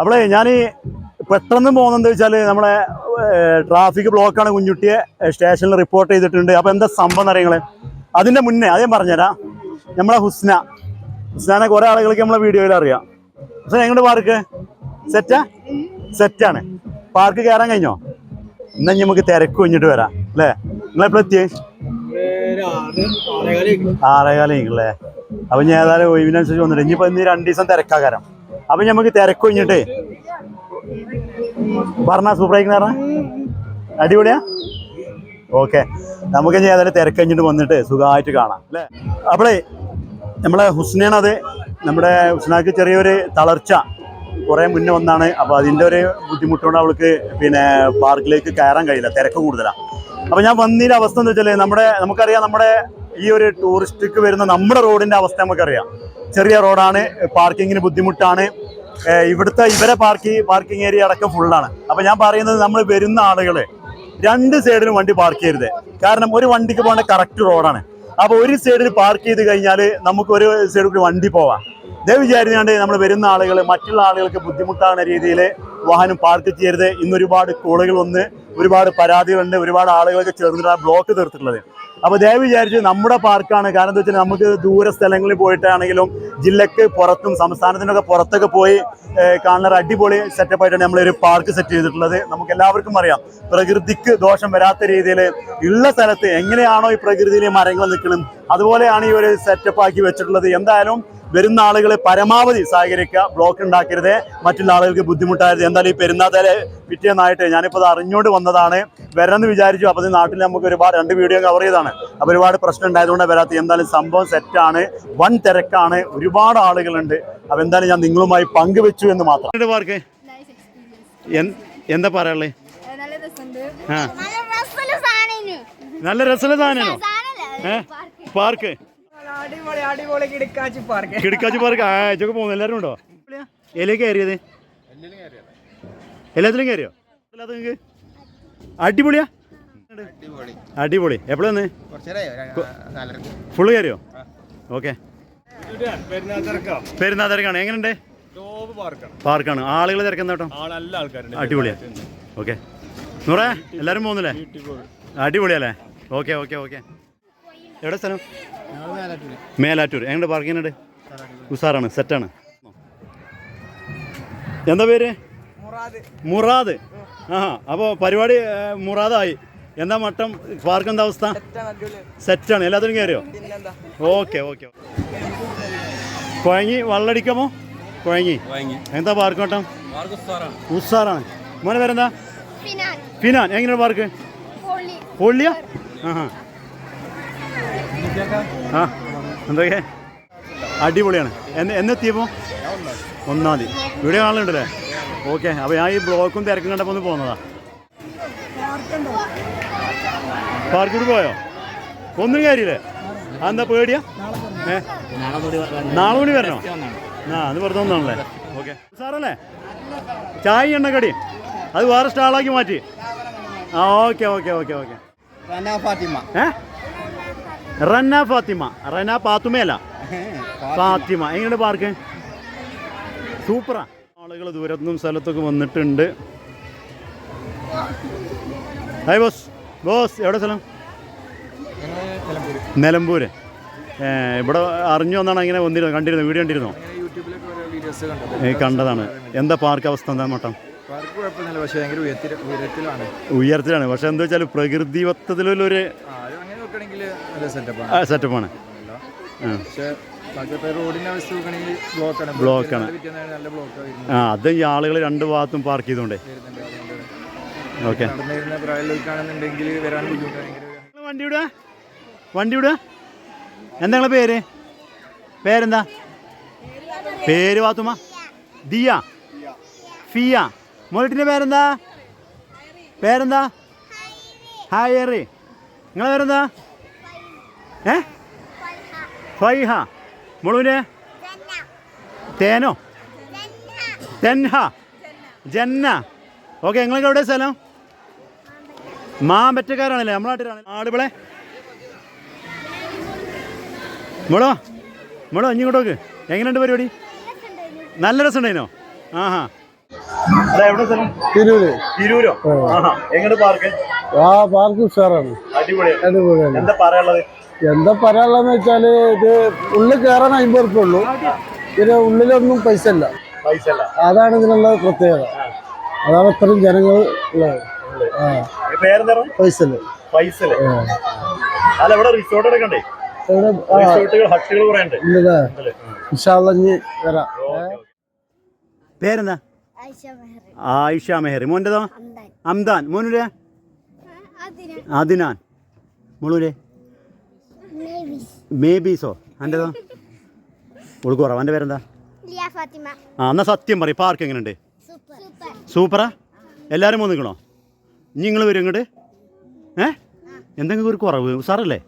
അപ്പോളേ ഞാൻ പെട്ടെന്ന് പോകുന്നത് വെച്ചാൽ നമ്മളെ ട്രാഫിക് ബ്ലോക്കാണ് കുഞ്ഞുട്ടിയെ സ്റ്റേഷനിൽ റിപ്പോർട്ട് ചെയ്തിട്ടുണ്ട്. അപ്പോൾ എന്താ സംഭവം അറിയങ്ങൾ അതിന്റെ മുന്നേ അതേ പറഞ്ഞുതരാം. നമ്മളെ ഹുസ്ന. ഹുസ്നാനെ കുറേ ആളുകൾക്ക് നമ്മളെ വീഡിയോയിൽ അറിയാം. ഹുസ്ന എങ്ങോട്ട് പാർക്ക്? സെറ്റാ? സെറ്റാണ്. പാർക്ക് കയറാൻ കഴിഞ്ഞോ? എന്നാ ഇനി നമുക്ക് തിരക്ക് കഴിഞ്ഞിട്ട് വരാം അല്ലേ? നിങ്ങളെപ്പോഴെത്തി ആറേകാലേ കഴിഞ്ഞല്ലേ അപ്പൊ ഞാൻ ഏതായാലും ഒഴിവിനനുസരിച്ച് വന്നിട്ട് ഇനിയിപ്പോ ഇന്ന് രണ്ട് ദിവസം തിരക്കാകാരം. അപ്പൊ നമുക്ക് തിരക്ക് കഴിഞ്ഞിട്ടേ പറഞ്ഞ സൂപ്പറായിക്കുന്ന പറഞ്ഞ അടിപൊളിയാ? ഓക്കെ. നമുക്ക് ഏതായാലും തിരക്ക് കഴിഞ്ഞിട്ട് വന്നിട്ട് സുഖമായിട്ട് കാണാം അല്ലേ? അപ്പോളേ നമ്മളെ ഹുസ്നയാണത് നമ്മുടെ ഹുസ്നാക്ക് ചെറിയൊരു തളർച്ച കുറേ മുന്നേ വന്നാണ്. അപ്പോൾ അതിന്റെ ഒരു ബുദ്ധിമുട്ടുകൊണ്ട് അവൾക്ക് പിന്നെ പാർക്കിലേക്ക് കയറാൻ കഴിയില്ല. തിരക്ക് കൂടുതലാണ് അപ്പോൾ ഞാൻ വന്നതിന്റെ അവസ്ഥ എന്ന് വെച്ചാൽ നമ്മുടെ നമുക്കറിയാം നമ്മുടെ ഈ ഒരു ടൂറിസ്റ്റിക്ക് വരുന്ന നമ്മുടെ റോഡിന്റെ അവസ്ഥ നമുക്കറിയാം. ചെറിയ റോഡാണ് പാർക്കിങ്ങിന് ബുദ്ധിമുട്ടാണ്. ഇവിടുത്തെ ഇവരെ പാർക്കി പാർക്കിംഗ് ഏരിയ അടക്കം ഫുള്ളാണ് അപ്പോൾ ഞാൻ പറയുന്നത് നമ്മൾ വരുന്ന ആളുകളെ രണ്ട് സൈഡിലും വണ്ടി പാർക്ക് ചെയ്യരുത്. കാരണം ഒരു വണ്ടിക്ക് പോകേണ്ട കറക്റ്റ് റോഡാണ് അപ്പോൾ ഒരു സൈഡിൽ പാർക്ക് ചെയ്ത് കഴിഞ്ഞാൽ നമുക്ക് ഒരു സൈഡിൽ കൂടി വണ്ടി പോവാം. ഇതേ വിചാരിച്ചാണ്ട് നമ്മൾ വരുന്ന ആളുകൾ മറ്റുള്ള ആളുകൾക്ക് ബുദ്ധിമുട്ടാകുന്ന രീതിയിൽ വാഹനം പാർക്ക് ചെയ്യരുത്. ഇന്ന് ഒരുപാട് കോളുകൾ വന്ന് ഒരുപാട് പരാതികളുണ്ട്. ഒരുപാട് ആളുകളൊക്കെ ചേർന്നിട്ടാണ് ബ്ലോക്ക് തീർത്തിട്ടുള്ളത്. അപ്പോൾ ദയവ് വിചാരിച്ച് നമ്മുടെ പാർക്കാണ്. കാരണം എന്താ വെച്ചാൽ നമുക്ക് ദൂര സ്ഥലങ്ങളിൽ പോയിട്ടാണെങ്കിലും ജില്ലക്ക് പുറത്തും സംസ്ഥാനത്തിനൊക്കെ പുറത്തൊക്കെ പോയി കാണുന്ന ഒരു അടിപൊളി സെറ്റപ്പ് ആയിട്ടാണ് നമ്മളൊരു പാർക്ക് സെറ്റ് ചെയ്തിട്ടുള്ളത്. നമുക്ക് എല്ലാവർക്കും അറിയാം പ്രകൃതിക്ക് ദോഷം വരാത്ത രീതിയിൽ ഉള്ള സ്ഥലത്ത് എങ്ങനെയാണോ ഈ പ്രകൃതിയിലെ മരങ്ങൾ നിൽക്കണം അതുപോലെയാണ് ഈ ഒരു സെറ്റപ്പ് ആക്കി വെച്ചിട്ടുള്ളത്. എന്തായാലും വരുന്ന ആളുകളെ പരമാവധി സഹകരിക്കുക ബ്ലോക്ക് ഉണ്ടാക്കരുത്. മറ്റുള്ള ആളുകൾക്ക് ബുദ്ധിമുട്ടായിരുന്നു എന്തായാലും ഈ പെരുന്നാത്തലെ പിറ്റേന്നായിട്ട് ഞാനിപ്പോൾ അത് അറിഞ്ഞുകൊണ്ട് വന്നതാണ്. വരണമെന്ന് വിചാരിച്ചു. അപ്പോൾ നാട്ടിൽ നമുക്ക് ഒരുപാട് രണ്ട് വീഡിയോ കവർ ചെയ്താണ് അപ്പോൾ ഒരുപാട് പ്രശ്നം ഉണ്ടായതുകൊണ്ട് വരാത്ത എന്തായാലും സംഭവം സെറ്റാണ് വൻ തിരക്കാണ്. ഒരുപാട് ആളുകളുണ്ട്. അപ്പോൾ എന്തായാലും ഞാൻ നിങ്ങളുമായി പങ്കുവെച്ചു എന്ന് മാത്രം. പാർക്ക് നൈസ് എക്സ്പീരിയൻസ് എന്താ പറയാനുള്ളത് നല്ല രസമുള്ള സാധനമാണോ പാർക്ക്. കിടക്കാച്ചി പാർക്ക്. കിടക്കാച്ചി പാർക്ക്. ആ ഇതൊക്കെ പോകുന്നു. എല്ലാവരും ഉണ്ടോ? എലേക്ക് കയറിയത്? എല്ലാത്തിലും കയറിയോ? അല്ലാതെ നിങ്ങൾക്ക് അടിപൊളിയാ. അടിപൊളി. എപ്പോഴാ വന്ന്? ഫുള്ള് കയറിയോ? ഓക്കെ. പെരുന്നാ തിരക്കാണ് എങ്ങനെയുണ്ട്? പാർക്കാണ്. ആളുകൾ തിരക്കുന്ന കേട്ടോ അടിപൊളിയാ. ഓക്കെ. നൂറേ എല്ലാവരും പോകുന്നില്ലേ അടിപൊളിയല്ലേ? Okay okay okay. എവിടെ സ്ഥലം? മേലാറ്റൂർ എങ്ങനെ ഉണ്ട് ഉസാറാണ് സെറ്റാണ്. എന്താ പേര്? മുറാദ്. ആ അപ്പോൾ പരിപാടി മുറാദായി. എന്താ മട്ടം? പാർക്ക് എന്താ അവസ്ഥ? സെറ്റ് ആണ് എല്ലാത്തിനും കയറിയോ? Okay okay. കുഴങ്ങി വള്ളടിക്കാമോ? കുഴങ്ങി എന്താ പാർക്ക് മട്ടം? ഉസാറാണ് മോനെ പേരെന്താ? ഫിനാൻ. ഫിനാൻ. എങ്ങനെയാണ് പാർക്ക്? പൊള്ളിയാ? ആ എന്തൊക്കെ? അടിപൊളിയാണ്. എന്ന് എന്നെത്തിയപ്പോൾ ഒന്നാം തീയതി. വീഡിയോ കാണലുണ്ടല്ലേ? ഓക്കെ അപ്പോൾ ഞാൻ ഈ ബ്ലോക്കും തിരക്കും കണ്ടപ്പോൾ ഒന്ന് പോകുന്നതാ പാർക്കിൽ പോയോ? ഒന്നും കാര്യമില്ലേ? അതെന്താ പേടിയാ? ഏ? നാളെ കൂടി വരണോ? ആ അത് വെറുതെ ഒന്നാണല്ലേ ഓക്കെ. സാറല്ലേ? ചായ എണ്ണക്കടി അത് വേറെ സ്റ്റാളാക്കി മാറ്റി. ആ ഓക്കെ ഓക്കെ ഓക്കെ ഓക്കെ. ഏ? റന്ന ഫാത്തിമ. റന പാത്തുമയല്ല ഫാത്തിമ. എങ്ങനെയുണ്ട് പാർക്ക്? സൂപ്പറാ. ആളുകൾ ദൂരത്തുനിന്നും സ്ഥലത്തൊക്കെ വന്നിട്ടുണ്ട്. ഹായ് ബോസ് ബോസ് എവിടെ സ്ഥലം? നിലമ്പൂർ ഇവിടെ അറിഞ്ഞു വന്നാണ് ഇങ്ങനെ വന്നിരുന്നു കണ്ടിരുന്നു വീഡിയോ കണ്ടിരുന്നോ? കണ്ടതാണ്. എന്താ പാർക്ക് അവസ്ഥ? എന്താ മട്ടം? ഉയരത്തിലാണ്. പക്ഷെ എന്താ വെച്ചാൽ പ്രകൃതി വത്തത്തിലൊരു അങ്ങനെ സെറ്റപ്പാണ് ബ്ലോക്കാണ് ആ അത് ഈ ആളുകൾ രണ്ട് ഭാഗത്തും പാർക്ക് ചെയ്തോണ്ടേ. അതുകൊണ്ട് ഓക്കെ. നടന്നു വരുന്ന പ്രായമുള്ളവർക്കാണെന്നുണ്ടെങ്കിൽ വരാൻ ബുദ്ധിമുട്ടാണെങ്കിൽ വണ്ടി വിടുക? വണ്ടി വിടുക? എന്താ നിങ്ങളെ പേര്? പേരെന്താ? പേര് പാത്തുമ്മ ദിയ. ഫിയ. മോളിട്ടിന്റെ പേരെന്താ? പേരെന്താ? ഹായ് എറി നിങ്ങളെ പേരെന്താ? ഏ? ഫൈഹ. മുളുവിന് തേനോ? തെൻഹ. ജന്ന. ഓക്കെ നിങ്ങൾക്ക് എവിടെയാണ് സ്ഥലം? മാമ്പറ്റക്കാരാണല്ലേ? നമ്മളെ നാട്ടിലാണ് ആടുകളെ മോളോ മോളോ ഇനി ഇങ്ങോട്ട് എങ്ങനെയുണ്ട് പരിപാടി? നല്ല രസമുണ്ടായിനോ ആഹാ. തിരൂര്. തിരൂരോ? പാർക്ക്? ആ പാർക്ക് ഉഷാറാണ്. അടിപൊളിയാണ്. എന്താ പറയാനുള്ളത്? എന്താ പറയാനുള്ളതെന്ന് വെച്ചാൽ ഇത് ഉള്ളിൽ കയറാൻ അമ്പത് ഉറുപ്പ ഉള്ളൂ. പിന്നെ ഉള്ളിലൊന്നും പൈസ ഇല്ല. അതാണ് ഇതിനുള്ള പ്രത്യേകത. അതാണ് ഇത്രയും ജനങ്ങൾ ഉള്ളത്. ആ. പേരെന്താ? ഫൈസൽ ഇല്ല അല്ല ഇവിടെ റിസോർട്ട് എടുക്കണ്ടേ ഇവിടെ ആ. റിസോർട്ടുകൾ ഹട്ടുകൾ കുറെ ഉണ്ട്. പേരെന്താ? ആയിഷ മെഹറി. മോന്റെതോ അംദാൻ മോനുരെ? അതിന് ആദിനാൻ. മോളൂരെ? മേബീസോ? എന്റെ ഓൾ കുറവ്. എന്റെ പേരെന്താ? ലിയ ഫാത്തിമ. ആ എന്നാ സത്യം പറയും. പാർക്ക് എങ്ങനെയുണ്ട്? സൂപ്പറാ? എല്ലാവരും വന്ന് നിൽക്കണോ നിങ്ങൾ വരും ഇങ്ങോട്ട് ഏ? എന്തെങ്കിലും ഒരു കുറവ്? സാറല്ലേ?